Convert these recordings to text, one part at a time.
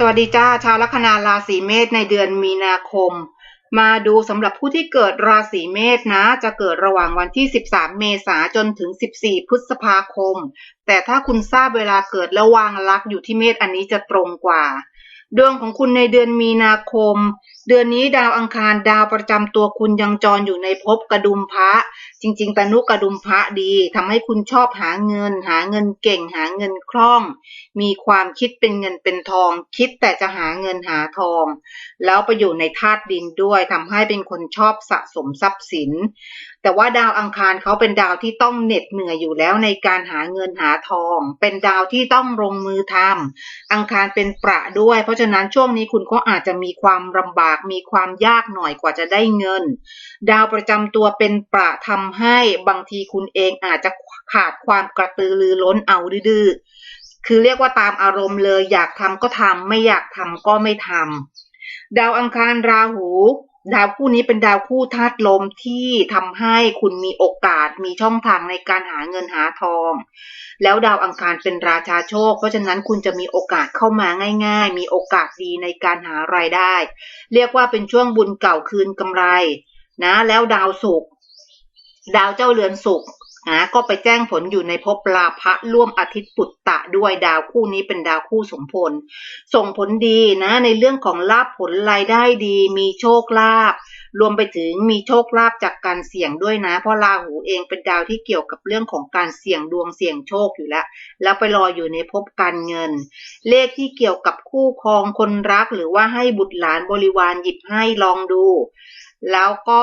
สวัสดีจ้าชาวลัคนาราศีเมษในเดือนมีนาคม มาดูสำหรับผู้ที่เกิดราศีเมษนะ จะเกิดระหว่างวันที่ 13 เมษาจนถึง 14 พฤษภาคม แต่ถ้าคุณทราบเวลาเกิดและวางลักอยู่ที่เมษอันนี้จะตรงกว่า ดวงของคุณในเดือนมีนาคม เดือนนี้ดาวอังคารดาวประจำตัวคุณยังจรอยู่ในภพกระดุมพระ จริง ๆตนุกระดุมพระดีทำให้คุณชอบหาเงิน หาเงินเก่งหาเงินคล่อง มีความคิดเป็นเงินเป็นทอง คิดแต่จะหาเงินหาทอง แล้วไปอยู่ในธาตุดินด้วยทำให้เป็นคนชอบสะสมทรัพย์สิน แต่ว่าดาวอังคารเขาเป็นดาวที่ต้องเหน็ดเหนื่อยอยู่แล้วในการหาเงินหาทอง เป็นดาวที่ต้องลงมือทำอังคารเป็นประด้วย เพราะฉะนั้นช่วงนี้คุณก็อาจจะมีความลำบากมีความยากหน่อยกว่าจะได้เงิน ดาวประจำตัวเป็นประทำให้บางทีคุณเองอาจจะขาดความกระตือรือร้นเอาดื้อคือเรียกว่าตามอารมณ์เลย อยากทำก็ทำไม่อยากทำก็ไม่ทำดาวอังคารราหู ดาวคู่นี้เป็นดาวคู่ธาตุลมที่ทำให้คุณมีโอกาสมีช่องทางในการหาเงินหาทอง แล้วดาวอังคารเป็นราชาโชค เพราะฉะนั้นคุณจะมีโอกาสเข้ามาง่าย ๆ มีโอกาสดีในการหารายได้ เรียกว่าเป็นช่วงบุญเก่าคืนกำไรนะ แล้วดาวศุกร์ดาวเจ้าเรือนศุกร์ นะก็ไปแจ้งผลอยู่ในภพลาภะร่วมอาทิตย์ปุตตะด้วยดาวคู่นี้เป็นดาวคู่สมพล ส่งผลดีนะในเรื่องของลาภผลรายได้ดี มีโชคลาภรวมไปถึงมีโชคลาภจากการเสี่ยงด้วยนะ เพราะราหูเองเป็นดาวที่เกี่ยวกับเรื่องของการเสี่ยงดวงเสี่ยงโชคอยู่แล้ว แล้วไปรออยู่ในภพการเงิน เลขที่เกี่ยวกับคู่ครองคนรักหรือว่าให้บุตรหลานบริวารหยิบให้ลองดู แล้วก็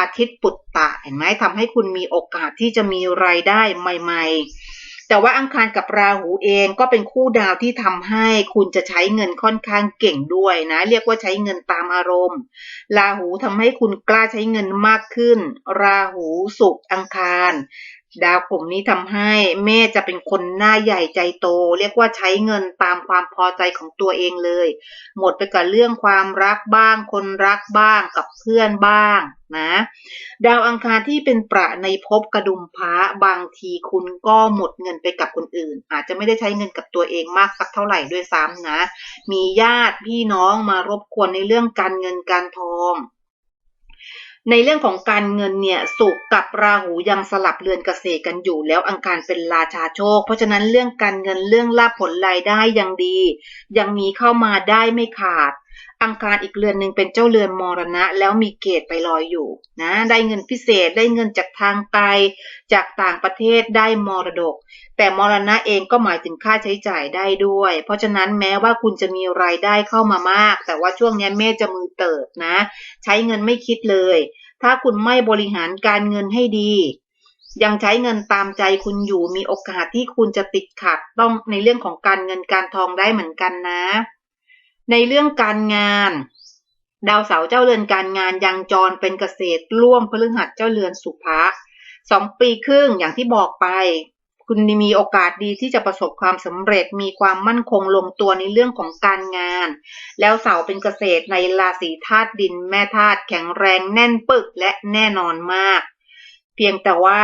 อาทิตย์ปุตตะเห็นไหมทำให้คุณมีโอกาสที่จะมีรายได้ใหม่ ๆ แต่ว่าอังคารกับราหูเองก็เป็นคู่ดาวที่ทำให้คุณจะใช้เงินค่อนข้างเก่งด้วยนะ เรียกว่าใช้เงินตามอารมณ์ ราหูทำให้คุณกล้าใช้เงินมากขึ้น ราหูสุกอังคาร ดาวกลุ่มนี้ทำให้เมษจะเป็นคนหน้าใหญ่ใจโต เรียกว่าใช้เงินตามความพอใจของตัวเองเลย หมดไปกับเรื่องความรักบ้าง คนรักบ้างกับเพื่อนบ้างนะ ดาวอังคารที่เป็นประในภพกระดุมพระบางทีคุณก็หมดเงินไปกับคนอื่น อาจจะไม่ได้ใช้เงินกับตัวเองมากสักเท่าไหร่ด้วยซ้ำนะ มีญาติพี่น้องมารบกวนในเรื่องการเงินการทอง ในเรื่องของการเงินเนี่ยสุกกับราหูยังสลับเรือนเกษตรกันอยู่ แล้วอังคารเป็นราชาโชค เพราะฉะนั้นเรื่องการเงินเรื่องลาภผลรายได้ยังดี ยังมีเข้ามาได้ไม่ขาด อังคารอีกเรือนหนึ่งเป็นเจ้าเรือนมรณะ แล้วมีเกตไปลอยอยู่นะได้เงินพิเศษได้เงินจากทางไกลจากต่างประเทศได้มรดก แต่มรณะเองก็หมายถึงค่าใช้จ่ายได้ด้วย เพราะฉะนั้นแม้ว่าคุณจะมีรายได้เข้ามามาก แต่ว่าช่วงนี้เมษจะมือเติบนะ ใช้เงินไม่คิดเลย ถ้าคุณไม่บริหารการเงินให้ดียังใช้เงินตามใจคุณอยู่มีโอกาสที่คุณจะติดขัดต้องในเรื่องของการเงินการทองได้เหมือนกันนะ ในเรื่องการงาน ดาวเสาร์เจ้าเรือนการงานยังจรเป็นเกษตรร่วมพฤหัสเจ้าเรือนสุภะสองปีครึ่งอย่างที่บอกไป คุณมีโอกาสดีที่จะประสบความสำเร็จมีความมั่นคงลงตัวในเรื่องของการงาน แล้วเสาเป็นเกษตรในราศีธาตุดินแม่ธาตุแข็งแรงแน่นปึกและแน่นอนมาก เพียงแต่ว่า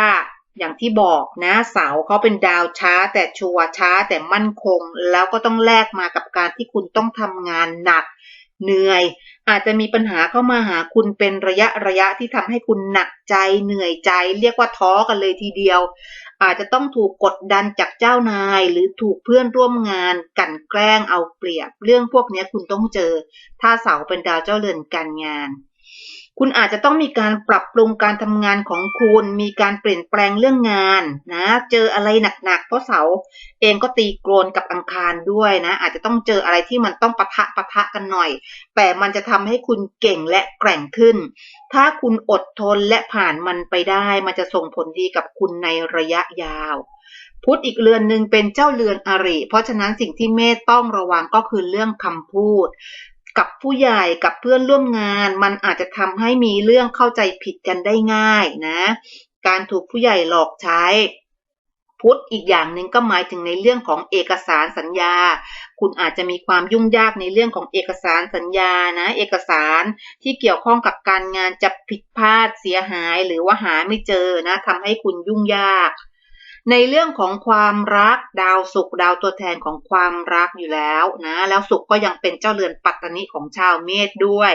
อย่างที่บอกนะเสาเขาเป็นดาวช้า แต่ชัวร์ช้าแต่มั่นคง แล้วก็ต้องแลกมากับการที่คุณต้องทำงานหนัก เหนื่อย อาจจะมีปัญหาเข้ามาหาคุณเป็นระยะระยะที่ทำให้คุณหนักใจเหนื่อยใจ เรียกว่าท้อกันเลยทีเดียว อาจจะต้องถูกกดดันจากเจ้านาย หรือถูกเพื่อนร่วมงาน กันแกล้งเอาเปรียบ เรื่องพวกนี้คุณต้องเจอ ถ้าเสาเป็นดาวเจ้าเรือนการงาน คุณอาจจะต้องมีการปรับปรุงการทำงานของคุณ มีการเปลี่ยนแปลงเรื่องงานนะ เจออะไรหนักๆ เพราะเสาเองก็ตีโกรนกับอังคารด้วยนะ อาจจะต้องเจออะไรที่มันต้องปะทะปะทะกันหน่อย แต่มันจะทำให้คุณเก่งและแกร่งขึ้น ถ้าคุณอดทนและผ่านมันไปได้ มันจะส่งผลดีกับคุณในระยะยาวพุธอีกเรือนหนึ่งเป็นเจ้าเรือนอริ เพราะฉะนั้นสิ่งที่เมธต้องระวังก็คือเรื่องคำพูด กับผู้ใหญ่กับเพื่อนร่วมงาน มันอาจจะทำให้มีเรื่องเข้าใจผิดกันได้ง่ายนะ การถูกผู้ใหญ่หลอกใช้ พุธอีกอย่างหนึ่งก็หมายถึงในเรื่องของเอกสารสัญญา คุณอาจจะมีความยุ่งยากในเรื่องของเอกสารสัญญานะ เอกสารที่เกี่ยวข้องกับการงานจะผิดพลาดเสียหายหรือว่าหาไม่เจอนะทำให้คุณยุ่งยาก ในเรื่องของความรักดาวศุกร์ดาวตัวแทนของความรักอยู่แล้วนะ แล้วศุกร์ก็ยังเป็นเจ้าเรือนปัตตนิของชาวเมษด้วย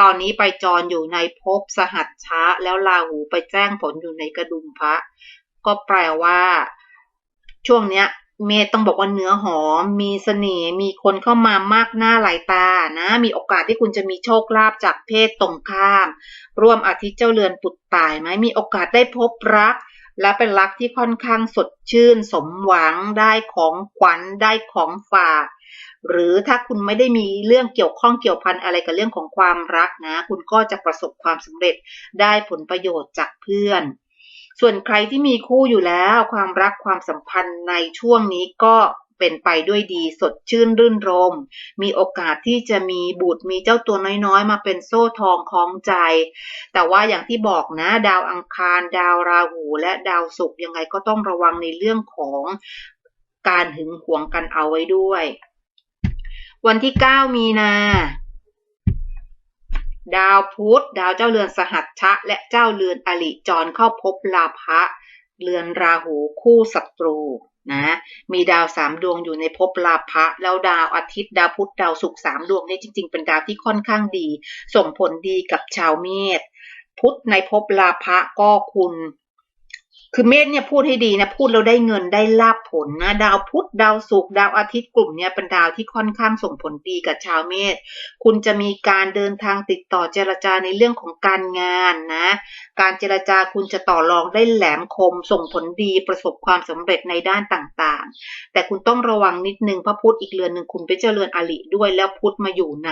ตอนนี้ไปจรอยู่ในภพสหัชชะแล้วราหูไปแจ้งผลอยู่ในกระดุมพระ ก็แปลว่า ช่วงเนี้ยเมษต้องบอกว่าเนื้อหอม มีเสน่ห์มีคนเข้ามามากหน้าหลายตานะ มีโอกาสที่คุณจะมีโชคลาภจากเพศตรงข้าม ร่วมอาทิตย์เจ้าเรือนปุตตายไหมมีโอกาสได้พบรัก และเป็นรักที่ค่อนข้างสดชื่น สมหวังได้ของขวัญได้ของฝากหรือถ้าคุณไม่ได้มีเรื่องเกี่ยวข้องเกี่ยวพันอะไรกับเรื่องของความรักนะ คุณก็จะประสบความสำเร็จได้ผลประโยชน์จากเพื่อน ส่วนใครที่มีคู่อยู่แล้ว ความรักความสัมพันธ์ในช่วงนี้ก็ เป็นไปด้วยดีสดชื่นรื่นรม มีโอกาสที่จะมีบุตรมีเจ้าตัวน้อยๆ มาเป็นโซ่ทองคล้องใจ แต่ว่าอย่างที่บอกนะ ดาวอังคาร ดาวราหู และดาวศุกร์ยังไงก็ต้องระวังในเรื่องของการหึงหวงกันเอาไว้ด้วย วันที่ 9 มีนาดาวพุธดาวเจ้าเรือนสหัชชะ และเจ้าเรือนอลิจรเข้าพบลาภะเรือนราหูคู่ศัตรู นะ มีดาวสามดวงอยู่ในภพลาภะแล้วดาวอาทิตย์ ดาวพุธดาวศุกร์สามดวงนี่จริง ๆ เป็นดาวที่ค่อนข้างดี ส่งผลดีกับชาวเมษพุธในภพลาภะก็คุณ คือเมษเนี่ยพูดให้ดีนะพูดแล้วได้เงินได้ลาบผลนะดาวพุธดาวศุกร์ดาวอาทิตย์กลุ่มเนี้ยเป็นดาวที่ค่อนข้างส่งผลดีกับชาวเมษคุณจะมีการเดินทางติดต่อเจรจาในเรื่องของการงานนะ การเจรจาคุณจะต่อรองได้แหลมคม ส่งผลดีประสบความสำเร็จในด้านต่างๆ แต่คุณต้องระวังนิดนึงพระพุธอีกเรือนหนึ่งคุณไปเจริญอลิด้วยแล้วพุธมาอยู่ใน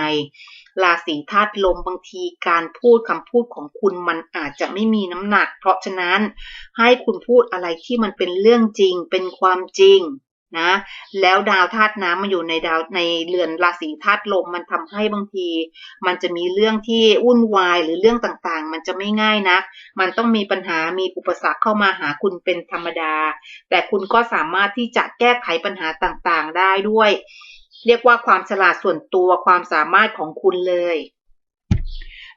ราศีธาตุลมบางทีการพูดคำพูดของคุณมันอาจจะไม่มีน้ำหนัก เพราะฉะนั้นให้คุณพูดอะไรที่มันเป็นเรื่องจริง เป็นความจริงนะแล้วดาวธาตุน้ำมาอยู่ในดาวในเรือนราศีธาตุลมมันทำให้บางที มันจะมีเรื่องที่วุ่นวายหรือเรื่องต่างๆ มันจะไม่ง่ายนะมันต้องมีปัญหามีอุปสรรคเข้ามาหาคุณเป็นธรรมดา แต่คุณก็สามารถที่จะแก้ไขปัญหาต่างๆ ได้ด้วย เรียกว่าความฉลาดส่วนตัวความสามารถของคุณเลย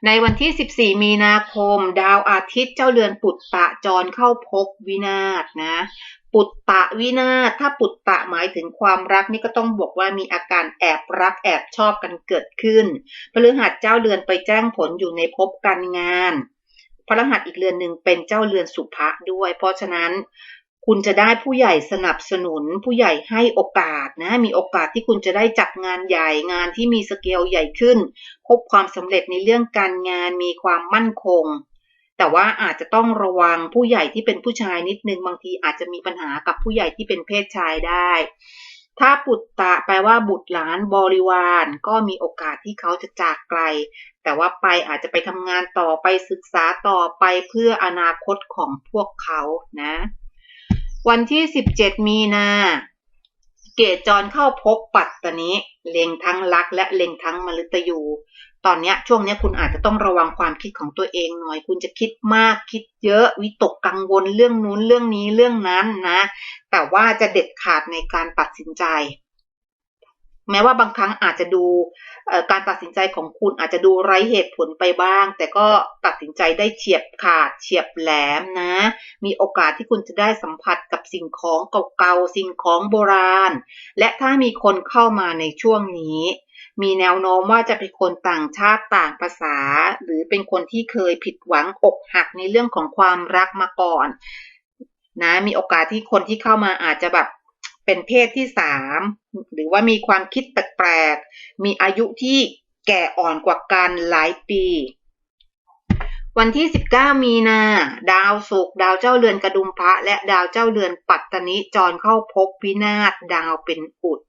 ในวันที่ 14 มีนาคม ดาวอาทิตย์เจ้าเรือนปุตตะจรเข้าพบวินาศนะปุตตะวินาศถ้าปุตตะหมายถึงความรักนี่ก็ต้องบอกว่ามีอาการแอบรักแอบชอบกันเกิดขึ้นพฤหัสเจ้าเรือนไปแจ้งผลอยู่ในภพการงานพฤหัสอีกเรือนหนึ่งเป็นเจ้าเรือนสุภะด้วย เพราะฉะนั้น คุณจะได้ผู้ใหญ่สนับสนุน ผู้ใหญ่ให้โอกาสนะ มีโอกาสที่คุณจะได้จัดงานใหญ่งานที่มีสเกลใหญ่ขึ้น พบความสำเร็จในเรื่องการงานมีความมั่นคง แต่ว่าอาจจะต้องระวังผู้ใหญ่ที่เป็นผู้ชายนิดนึงบางทีอาจจะมีปัญหากับผู้ใหญ่ที่เป็นเพศชายได้ ถ้าปุตตะแปลว่าบุตรหลานบริวาร ก็มีโอกาสที่เขาจะจากไกล แต่ว่าไปอาจจะไปทำงานต่อไปศึกษาต่อไปเพื่ออนาคตของพวกเขานะ วันที่ 17 มีนา เกตจรเข้าพบปัตตนิเล็งทั้งลักและเล็งทั้งมฤตยู ตอนนี้ช่วงนี้คุณอาจจะต้องระวังความคิดของตัวเองหน่อย คุณจะคิดมากคิดเยอะ วิตกกังวลเรื่องนู้นเรื่องนี้เรื่องนั้นนะ แต่ว่าจะเด็ดขาดในการตัดสินใจ แม้ว่าบางครั้งอาจจะดูการตัดสินใจของคุณอาจจะดูไร้เหตุผลไปบ้าง แต่ก็ตัดสินใจได้เฉียบขาดเฉียบแหลมนะ มีโอกาสที่คุณจะได้สัมผัสกับสิ่งของเก่าๆสิ่งของโบราณ และถ้ามีคนเข้ามาในช่วงนี้ มีแนวโน้มว่าจะเป็นคนต่างชาติต่างภาษา หรือเป็นคนที่เคยผิดหวังอกหักในเรื่องของความรักมาก่อน นะ มีโอกาสที่คนที่เข้ามาอาจจะแบบเป็นเพศที่สาม รือว่ามีความคิดแปลกๆ มีอายุที่แก่อ่อนกว่ากันหลายปี วันที่ 19 มีนา ดาวศุกร์ดาวเจ้าเรือนกระดุมพระ และดาวเจ้าเรือนปัตตนิจรเข้าพบวินาศดาวเป็นอุด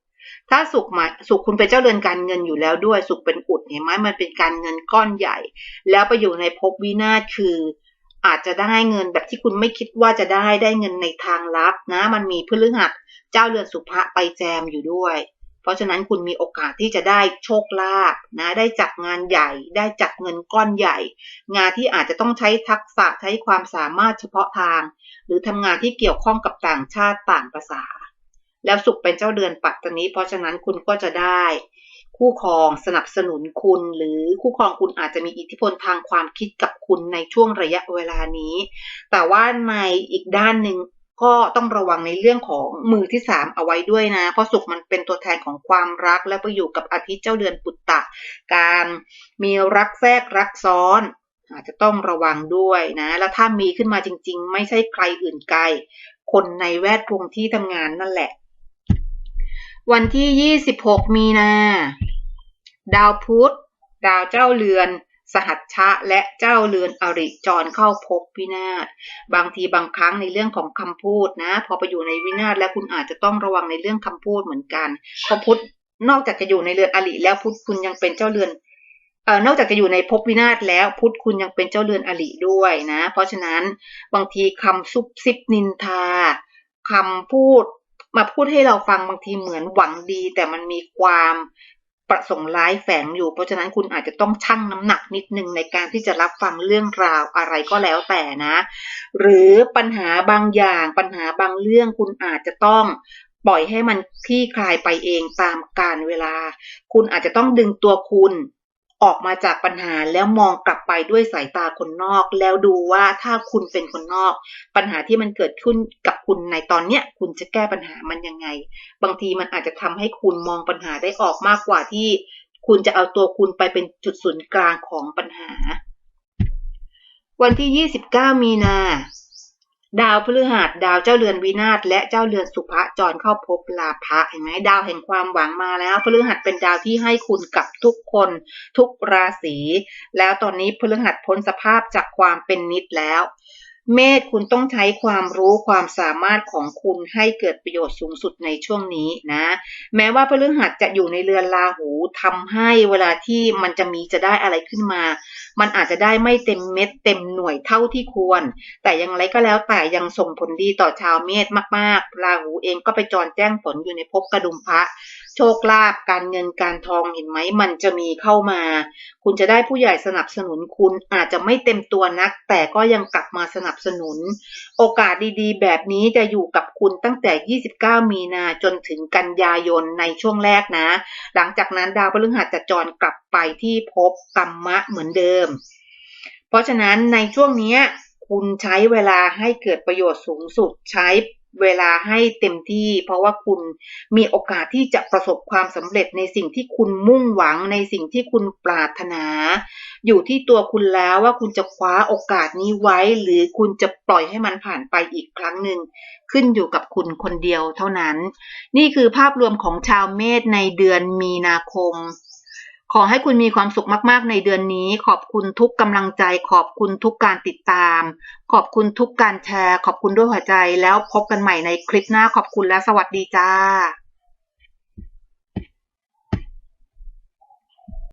ถ้าสุขหมาสุขคุณเป็นเจ้าเรือนการเงินอยู่แล้วด้วย สุขเป็นอุดเห็นไหมมันเป็นการเงินก้อนใหญ่ แล้วไปอยู่ในภพวินาศคือ อาจจะได้เงินแบบที่คุณไม่คิดว่าจะได้ได้เงินในทางลับนะ มันมีพฤหัสเจ้าเรือนสุภะไปแจมอยู่ด้วย เพราะฉะนั้นคุณมีโอกาสที่จะได้โชคลาภนะได้จัดงานใหญ่ ได้จัดเงินก้อนใหญ่ งานที่อาจจะต้องใช้ทักษะใช้ความสามารถเฉพาะทาง หรือทำงานที่เกี่ยวข้องกับต่างชาติต่างภาษา แล้วสุขเป็นเจ้าเดือนปัตตานี้ เพราะฉะนั้นคุณก็จะได้ คู่ครองสนับสนุนคุณ หรือคู่ครองคุณอาจจะมีอิทธิพลทางความคิดกับคุณในช่วงระยะเวลานี้ แต่ว่าในอีกด้านหนึ่งก็ต้องระวังในเรื่องของมือที่สามเอาไว้ด้วยนะ เพราะสุขมันเป็นตัวแทนของความรักและไปอยู่กับอาทิตย์เจ้าเดือนปุตตะ การมีรักแทรกรักซ้อนอาจจะต้องระวังด้วยนะ แล้วถ้ามีขึ้นมาจริง ๆ ไม่ใช่ใครอื่นไกล คนในแวดวงที่ทำงานนั่นแหละ วันที่ 26 มีนา ดาวพุธ ดาวเจ้าเรือน สหัชชะ และเจ้าเรือนอริจรเข้าพบวินาศ บางทีบางครั้งในเรื่องของคำพูดนะ พอไปอยู่ในวินาศแล้วคุณอาจจะต้องระวังในเรื่องคำพูดเหมือนกันเพราะพุธนอกจากจะอยู่ในเรือนอริแล้วพุธคุณยังเป็นเจ้าเรือนเอ่อนอกจากจะอยู่ในภพวินาศแล้วพุธคุณยังเป็นเจ้าเรือนอริด้วยนะ เพราะฉะนั้นบางทีคำซุบซิบนินทาคำพูด มาพูดให้เราฟังบางทีเหมือนหวังดี แต่มันมีความประสงค์ร้ายแฝงอยู่ เพราะฉะนั้นคุณอาจจะต้องชั่งน้ำหนักนิดนึงในการที่จะรับฟังเรื่องราวอะไรก็แล้วแต่นะ หรือปัญหาบางอย่าง ปัญหาบางเรื่องคุณอาจจะต้องปล่อยให้มันคลี่คลายไปเองตามกาลเวลา คุณอาจจะต้องดึงตัวคุณ ออกมาจากปัญหาแล้วมองกลับไปด้วยสายตาคนนอก แล้วดูว่าถ้าคุณเป็นคนนอก ปัญหาที่มันเกิดขึ้นกับคุณในตอนเนี้ยคุณจะแก้ปัญหามันยังไง บางทีมันอาจจะทำให้คุณมองปัญหาได้ออกมากกว่าที่ คุณจะเอาตัวคุณไปเป็นจุดศูนย์กลางของปัญหา วันที่ 29 มีนา ดาวพฤหัสดาวเจ้าเรือนวินาศและเจ้าเรือนสุภะจรเข้าพบลาภะเห็นไหมดาวแห่งความหวังมาแล้วพฤหัสเป็นดาวที่ให้คุณกับทุกคนทุกราศีแล้วตอนนี้พฤหัสพ้นสภาพจากความเป็นนิดแล้ว เมษคุณต้องใช้ความรู้ความสามารถของคุณให้เกิดประโยชน์สูงสุดในช่วงนี้นะ แม้ว่าพฤหัสจะอยู่ในเรือนราหูทำให้เวลาที่มันจะมีจะได้อะไรขึ้นมา มันอาจจะได้ไม่เต็มเม็ดเต็มหน่วยเท่าที่ควร แต่อย่างไรก็แล้วแต่ยังส่งผลดีต่อชาวเมษมากๆ ราหูเองก็ไปจรแจ้งผลอยู่ในภพกระดุมพระ โชคลาภการเงินการทองเห็นไหมมันจะมีเข้ามา คุณจะได้ผู้ใหญ่สนับสนุนคุณอาจจะไม่เต็มตัวนัก แต่ก็ยังกลับมาสนับสนุน โอกาสดีๆ แบบนี้จะอยู่กับคุณตั้งแต่ 29 มีนาจนถึงกันยายนในช่วงแรกนะ หลังจากนั้นดาวพฤหัสจะจรกลับไปที่ภพกรรมะเหมือนเดิม เพราะฉะนั้นในช่วงนี้คุณใช้เวลาให้เกิดประโยชน์สูงสุดใช้ เวลาให้เต็มที่ เพราะว่าคุณมีโอกาสที่จะประสบความสำเร็จในสิ่งที่คุณมุ่งหวังในสิ่งที่คุณปรารถนา อยู่ที่ตัวคุณแล้วว่าคุณจะคว้าโอกาสนี้ไว้ หรือคุณจะปล่อยให้มันผ่านไปอีกครั้งหนึ่งขึ้นอยู่กับคุณคนเดียวเท่านั้น นี่คือภาพรวมของชาวเมษในเดือนมีนาคม ขอให้คุณมีความสุขมาก ๆ ในเดือนนี้ ขอบคุณทุกกำลังใจ ขอบคุณทุกการติดตาม ขอบคุณทุกการแชร์ ขอบคุณด้วยหัวใจ แล้วพบกันใหม่ในคลิปหน้า ขอบคุณและสวัสดีจ้า